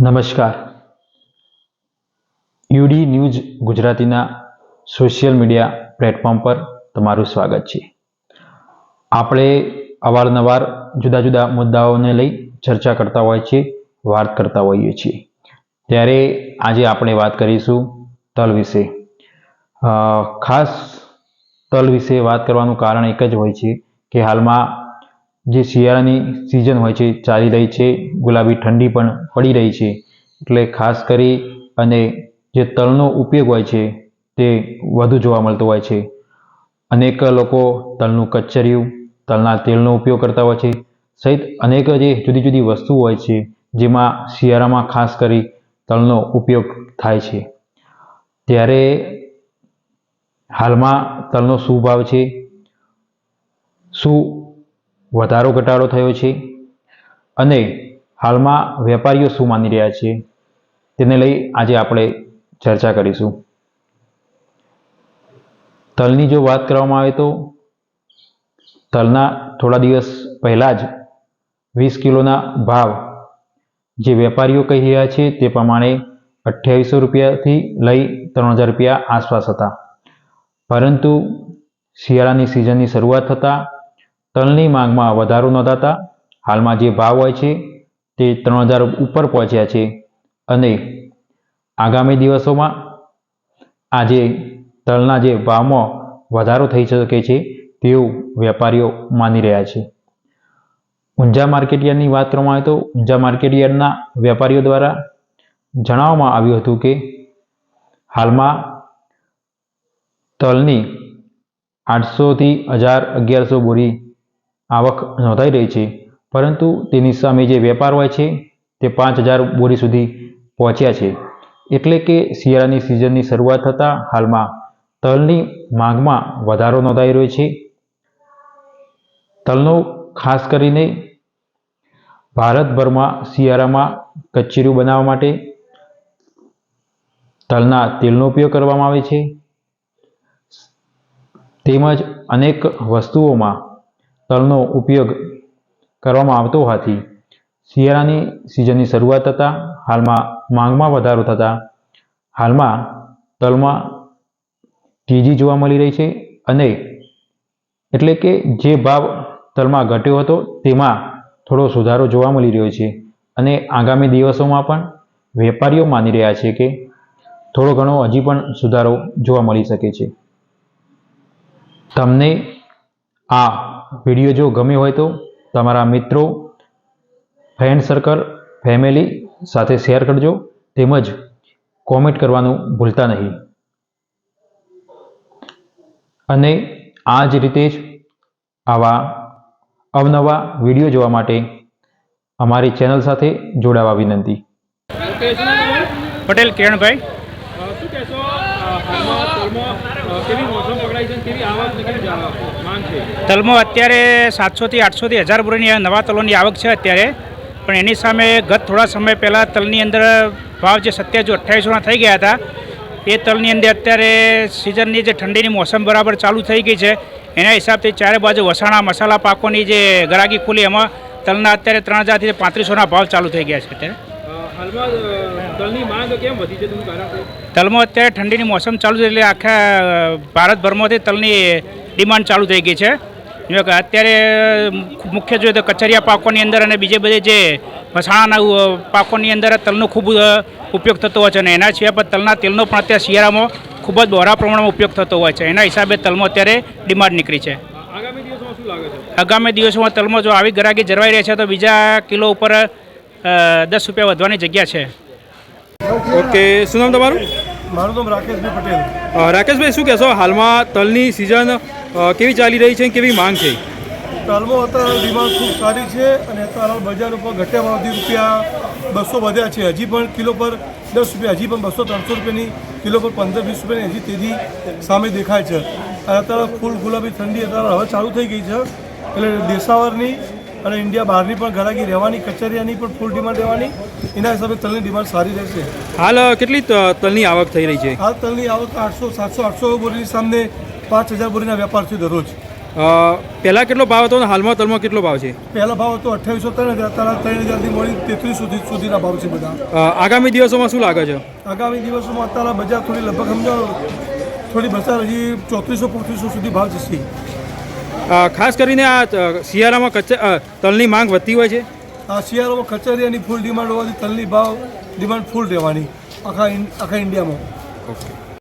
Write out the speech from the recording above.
નમસ્કાર. UD news ગુજરાતીના social media platform પર તમારું સ્વાગત છે. આપણે અવારનવાર જુદા જુદા મુદ્દાઓને લઈ ચર્ચા કરતા હોય છે વાત કરતા હોઈએ છીએ. ત્યારે આજે આપણે વાત કરીશું તલ વિશે. ખાસ તલ વિશે વાત કરવાનું કારણ એક જ હોય છે કે હાલમાં જે શિયાળાની સિઝન હોય છે, ચાલી રહી છે, ગુલાબી ઠંડી પણ પડી રહી છે. એટલે ખાસ કરી અને જે તલનો ઉપયોગ હોય છે, તે વધુ જોવા મળતો હોય છે. અનેક લોકો તલનું કચરિયું, તલના તેલનો ઉપયોગ કરતા હોય છે, સહિત અનેક જે જુદી જુદી વસ્તુઓ હોય છે, જેમાં શિયાળામાં ખાસ કરી તલનો ઉપયોગ થાય છે. ત્યારે હાલમાં તલનો શું ભાવ છે? શું વધારો ઘટાડો થયો છે અને હાલમાં વેપારીઓ શું માની રહ્યા છે તેને લઈ આજે આપણે ચર્ચા કરીશું. તલની જો વાત કરવામાં આવે તો તલના થોડા દિવસ પહેલાં જ વીસ કિલોના ભાવ જે વેપારીઓ કહી રહ્યા છે તે પ્રમાણે અઠ્યાવીસો રૂપિયાથી લઈ ત્રણ હજાર રૂપિયા આસપાસ હતા. પરંતુ શિયાળાની સિઝનની શરૂઆત થતાં તલની માંગમાં વધારો નોંધાતા હાલમાં જે ભાવ હોય છે તે ત્રણ હજાર ઉપર પહોંચ્યા છે. અને આગામી દિવસોમાં આજે તલના જે ભાવમાં વધારો થઈ શકે છે તેવું વેપારીઓ માની રહ્યા છે. ઊંઝા માર્કેટયાર્ડની વાત કરવામાં આવે તો ઊંઝા માર્કેટયાર્ડના વેપારીઓ દ્વારા જણાવવામાં આવ્યું હતું કે હાલમાં તલની આઠસોથી હજાર અગિયારસો બોરી આવક નોંધાઈ રહી છે. પરંતુ તેની સામે જે વેપાર હોય છે, તે પાંચ હજાર બોરી સુધી પહોંચ્યા છે. એટલે કે શિયાળાની સિઝનની શરૂઆત થતાં હાલમાં તલની માંગમાં વધારો નોંધાઈ રહ્યો છે. તલનો ખાસ કરીને ભારતભરમાં શિયાળામાં કચેરીઓ બનાવવા માટે તલના તેલનો ઉપયોગ કરવામાં આવે છે. તેમજ અનેક વસ્તુઓમાં તલનો ઉપયોગ કરવામાં આવતો હોવાથી શિયાળાની સિઝનની શરૂઆત થતાં હાલમાં માંગમાં વધારો થતાં હાલમાં તલમાં તેજી જોવા મળી રહી છે અને એટલે કે જે ભાવ તલમાં ઘટ્યો હતો તેમાં થોડો સુધારો જોવા મળી રહ્યો છે અને આગામી દિવસોમાં પણ વેપારીઓ માની રહ્યા છે કે થોડો ઘણો હજી પણ સુધારો જોવા મળી શકે છે. તમને આ વીડિયો જો ગમ્યો હોય તો તમારા મિત્રો ફ્રેન્ડ સર્કલ ફેમિલી સાથે શેર કરજો. તેમજ કોમેન્ટ કરવાનું ભૂલતા નહીં. અને આ જ રીતે જ આવા અવનવા વીડિયો જોવા માટે અમારી ચેનલ સાથે જોડાવા વિનંતી? પટેલ કિરણભાઈ. તલમાં અત્યારે સાતસોથી આઠસોથી હજાર બોરીની નવા તલોની આવક છે અત્યારે. પણ એની સામે ગત થોડા સમય પહેલાં તલની અંદર ભાવ જે સત્યાવીસો અઠ્યાવીસોના થઈ ગયા હતા, એ તલની અંદર અત્યારે સિઝનની જે ઠંડીની મોસમ બરાબર ચાલુ થઈ ગઈ છે. એના હિસાબથી ચારે બાજુ વસાણા, મસાલા પાકોની જે ગરાગી ખુલી, એમાં તલના અત્યારે ત્રણ હજારથી પાંત્રીસોના ભાવ ચાલુ થઈ ગયા છે અત્યારે. તલમાં અત્યારે ઠંડીની મોસમ ચાલુ છે એટલે આખા ભારતભરમાંથી તલની ડિમાન્ડ ચાલુ થઈ ગઈ છે. અત્યારે મુખ્ય જોઈએ તો કચરિયા પાકોની અંદર અને બીજે બધે જે મસાણાના પાકોની અંદર તલનો ખૂબ ઉપયોગ થતો હોય છે અને એના સિવાય પણ તલના તેલનો પણ અત્યારે શિયાળામાં ખૂબ જ બહોળા પ્રમાણમાં ઉપયોગ થતો હોય છે. એના હિસાબે તલમાં અત્યારે ડિમાન્ડ નીકળી છે? આગામી દિવસોમાં તલમાં જો આવી ગરાગી જળવાઈ રહે છે તો બીજા કિલો ઉપર દસ રૂપિયા વધવાની જગ્યા છે. ઓકે શું નામ તમારું? મારું નામ રાકેશભાઈ પટેલ. રાકેશભાઈ શું કહેશો? હાલમાં તલની સિઝન કેવી ચાલી રહી છે કેવી માંગ છે? તલમાં અત્યારે ડિમાન્ડ ખૂબ સારી છે અને અત્યારે બજાર ઉપર ઘટ્યા ભાવથી રૂપિયા બસો વધ્યા છે. હજી પણ કિલો પર દસ રૂપિયા હજી પણ બસો ત્રણસો રૂપિયાની કિલો પર પંદર વીસ રૂપિયાની હજી તેજી સામે દેખાય છે. અને અત્યારે ફૂલ ગુલાબી ઠંડી અત્યારે હવે ચાલુ થઈ ગઈ છે. એટલે દેશાવરની અને ઇન્ડિયા બહારની પણ ઘરાકી રહેવાની કચેરીની પણ ફૂલ ડિમાન્ડ રહેવાની. એના હિસાબે તલની ડિમાન્ડ સારી રહેશે. હાલ કેટલી તલની આવક થઈ રહી છે? હાલ તલની આવક આઠસો સાતસો આઠસો બોરીની સામે પાંચ હજાર બોરીના વેપાર છે દરરોજ. પહેલાં કેટલો ભાવ હતો અને હાલમાં તલમાં કેટલો ભાવ છે? પહેલા ભાવ હતો અઠ્યાવીસો ત્રણ હજાર અત્યારે ત્રણ હજારથી મળી તેત્રીસ સુધી સુધીના ભાવ છે બધા. આગામી દિવસોમાં શું લાગે છે? આગામી દિવસોમાં અત્યારે બજાર થોડી લગભગ સમજો થોડી બજાર હજી ચોત્રીસો પોત્રીસો સુધી ભાવ જશે. ખાસ કરીને આ શિયાળામાં કચ્ચા તલની માંગ વધતી હોય છે? શિયાળામાં કચેરીની ફૂલ ડિમાન્ડ હોવાથી તલની ભાવ ડિમાન્ડ ફૂલ રહેવાની આખા આખા ઇન્ડિયામાં ઓકે.